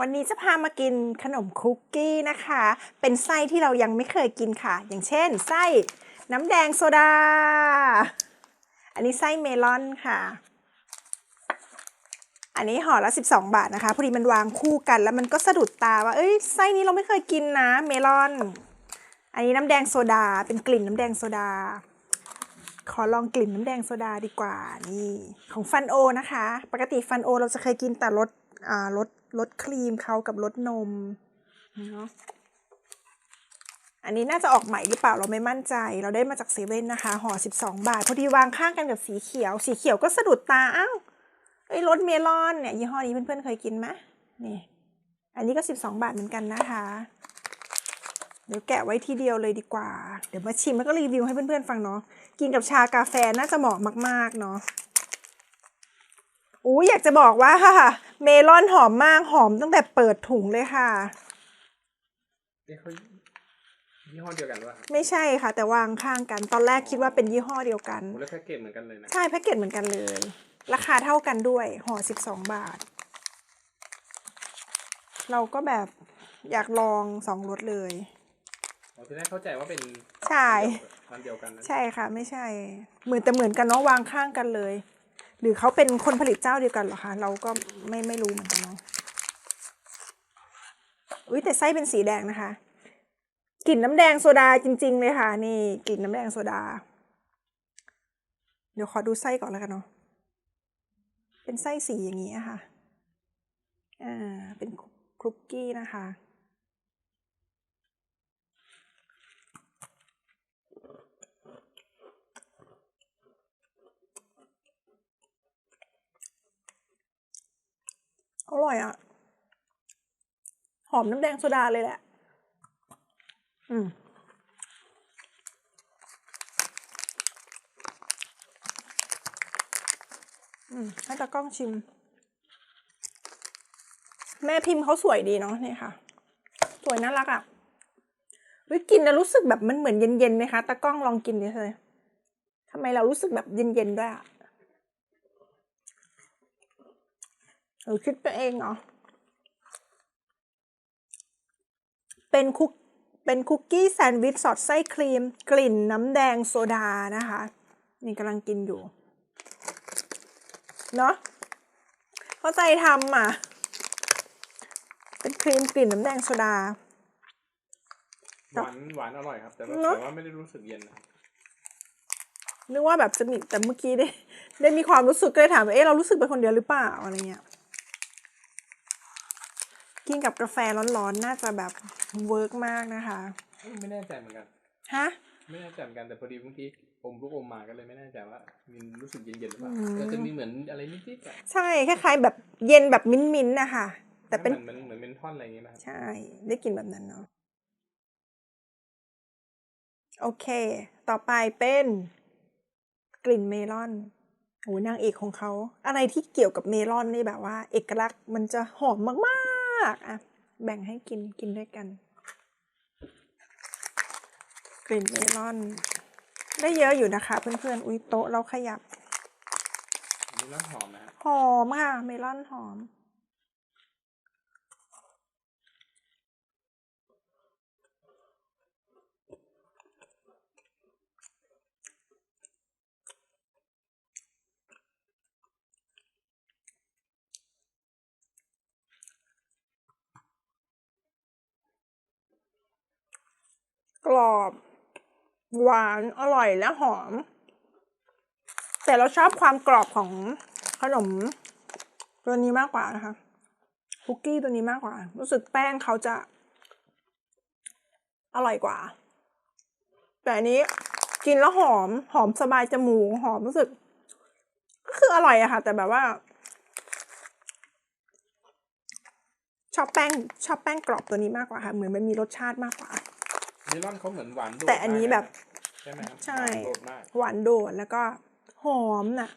วันนี้จะพามากินขนมคุกกี้นะคะ เป็นไส้ที่เรายังไม่เคยกินค่ะ อย่างเช่น ไส้น้ำแดงโซดา อันนี้ไส้เมลอนค่ะ อันนี้ห่อละ 12 บาทนะคะ พอดีมันวางคู่กันแล้วมันก็สะดุดตาว่า เอ้ย ไส้นี้เราไม่เคยกินนะ เมลอน อันนี้น้ำแดงโซดา เป็นกลิ่นน้ำแดงโซดา ขอลองกลิ่นน้ำแดงโซดาดีกว่า นี่ ของฟันโอนะคะ ปกติฟันโอเราจะเคยกินแต่รสอ่ารส รสครีมเขากับรสนมเนาะอันนี้น่าจะออกใหม่หรือเปล่าเราไม่มั่นใจ เราได้มาจากเซเว่นนะคะห่อ12 บาท พอดีวางข้างกันกับสีเขียว สีเขียวก็สะดุดตาอ้าวไอ้ยรสเมลอนเนี่ยยี่ห้อนี้เพื่อนๆเคยกินไหมนี่ อันนี้ก็ 12 บาทเหมือนกันนะคะ เดี๋ยวแกะไว้ทีเดียวเลยดีกว่า เดี๋ยวมาชิมแล้วก็รีวิวให้เพื่อนๆฟังเนาะกินกับชากาแฟน่าจะเหมาะมากๆเนาะ อู้อยากจะบอกว่าเมลอนหอมมากหอมตั้งแต่เปิดถุงเลยค่ะ นี่เขายี่ห้อเดียวกันวะครับไม่ใช่ค่ะ แต่วางข้างกัน ตอนแรกคิดว่าเป็นยี่ห้อเดียวกัน โอ้แล้วแพ็กเกจเหมือนกันเลยนะ ใช่แพ็กเกจเหมือนกันเลย ราคาเท่ากันด้วยห่อ12บาท เราก็แบบอยากลองสองรสเลย อ๋อที่แรกเข้าใจว่าเป็นใช่อันเดียวกันนะ ใช่ค่ะ ไม่ใช่ เหมือนแต่เหมือนกันเนาะวางข้างกันเลย หรือเขาเป็นคนผลิตเจ้าเดียวกันเหรอคะ เราก็ไม่ไม่รู้เหมือนกันเนาะอุ้ยแต่ไส้เป็นสีแดงนะคะกลิ่นน้ำแดงโซดาจริง ๆ เลยค่ะ นี่กลิ่นน้ำแดงโซดา เดี๋ยวขอดูไส้ก่อนแล้วกันเนาะเป็นไส้สีอย่างนี้ค่ะอ่าเป็นครุกกี้นะคะ อร่อยอะ หอมน้ำแดงโซดาเลยแหละอืมอืมให้ตากล้องชิม แม่พิมพ์เขาสวยดีเนาะนี่ค่ะ สวยน่ารักอะเฮ้กินแล้วรู้สึกแบบมันเหมือนเย็นๆไหมคะตากล้องลองกินดิเลยทำไมเรารู้สึกแบบเย็นๆด้วยอะ หรือคิดไปเองเหรอ เป็นคุกเป็นคุกกี้แซนด์วิชสอดไส้ครีม กลิ่นน้ำแดงโซดานะคะ นี่กำลังกินอยู่ เนาะเข้าใจทำอะ เป็นครีมกลิ่นน้ำแดงโซดา หวานหวานอร่อยครับ แต่ว่าเนอะแต่ว่าไม่ได้รู้สึกเย็นนะนึกว่าแบบจะมีแต่เมื่อกี้ได้ ได้มีความรู้สึกก็เลยถามว่าเอ๊ะเรารู้สึกเป็นคนเดียวหรือเปล่าอะไรเงี้ย กินกับกาแฟร้อนๆ น่าจะแบบเวิร์กมากนะคะ ไม่แน่ใจเหมือนกัน ฮะ ไม่แน่ใจเหมือนกันแต่พอดีเมื่อกี้อมลูกอมมาก็เลยไม่แน่ใจว่ามีรู้สึกเย็นๆหรือเปล่าอืมแต่จะมีเหมือนอะไรนิดๆอะใช่คล้ายๆแบบเย็นแบบมิ้นท์ๆนะคะแต่เป็นเหมือนเหมือนเป็นท่อนอะไรอย่างเงี้ยนะครับใช่ ได้กลินแบบนั้นเนาะโอเค ต่อไปเป็น กลิ่นเมลอนโอ้ยนางเอกของเขา อะไรที่เกี่ยวกับเมลอนนี่แบบว่า เอกลักษณ์มันจะหอมมาก ๆอะแบ่งให้กินกินด้วยกัน กลิ่นเมลอน ได้เยอะอยู่นะคะ เพื่อนๆ อุ้ยโต๊ะเราขยับอันนี้น้ำหอมนะฮะ หอมค่ะ เมลอนหอม กรอบ หวานอร่อยและหอม แต่เราชอบความกรอบของขนม ตัวนี้มากกว่านะคะคุกกี้ตัวนี้มากกว่า รู้สึกแป้งเขาจะ อร่อยกว่า แต่อันนี้กินแล้วหอม หอมสบายจมูก หอมรู้สึก ก็คืออร่อยอะค่ะ แต่แบบว่า ชอบแป้ง ชอบแป้งกรอบตัวนี้มากกว่าค่ะ เหมือนมันมีรสชาติมากกว่า เมลอนเขาเหมือนหวานโดดแต่อันนี้แบบใช่ไหมครับใช่หวานโดดมากหวานโดดแล้วก็หอมน่ะ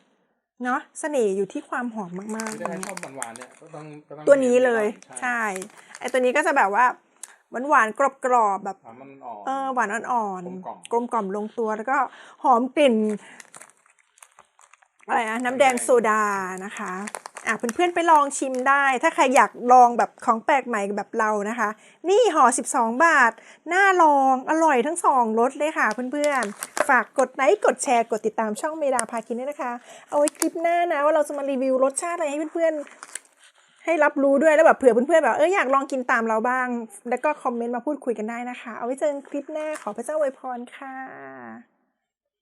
เนาะเสน่ห์อยู่ที่ความหอมมากคือๆถ้าใครนะชอบหวานๆเนี่ยก็ต้องก็ต้องตัวนี้เลยใช่ใช่ไอตัวนี้ก็จะแบบว่าหวานหวานๆกรอบๆแบบหวานมันอ่อนเออหวานอ่อนกลมกล่อมๆกลมกล่อมลงตัวแล้วก็หอมกลิ่นอะไรนะน้ำแดงโซดานะคะ อะเพื่อนๆไปลองชิมได้ ถ้าใครอยากลองแบบของแปลกใหม่แบบเรานะคะ นี่ห่อ 12 บาท น่าลองอร่อยทั้งสองรสเลยค่ะเพื่อนๆ ฝากกดไลค์กดแชร์กดติดตามช่องเมดาพากินด้วยนะคะ เอาไว้คลิปหน้านะว่าเราจะมารีวิวรสชาติอะไรให้เพื่อนๆ ให้รับรู้ด้วยแล้วแบบเผื่อเพื่อนๆแบบเอออยากลองกินตามเราบ้าง แล้วก็คอมเมนต์มาพูดคุยกันได้นะคะ เอาไว้เจอกันคลิปหน้าขอพระเจ้าอวยพรค่ะ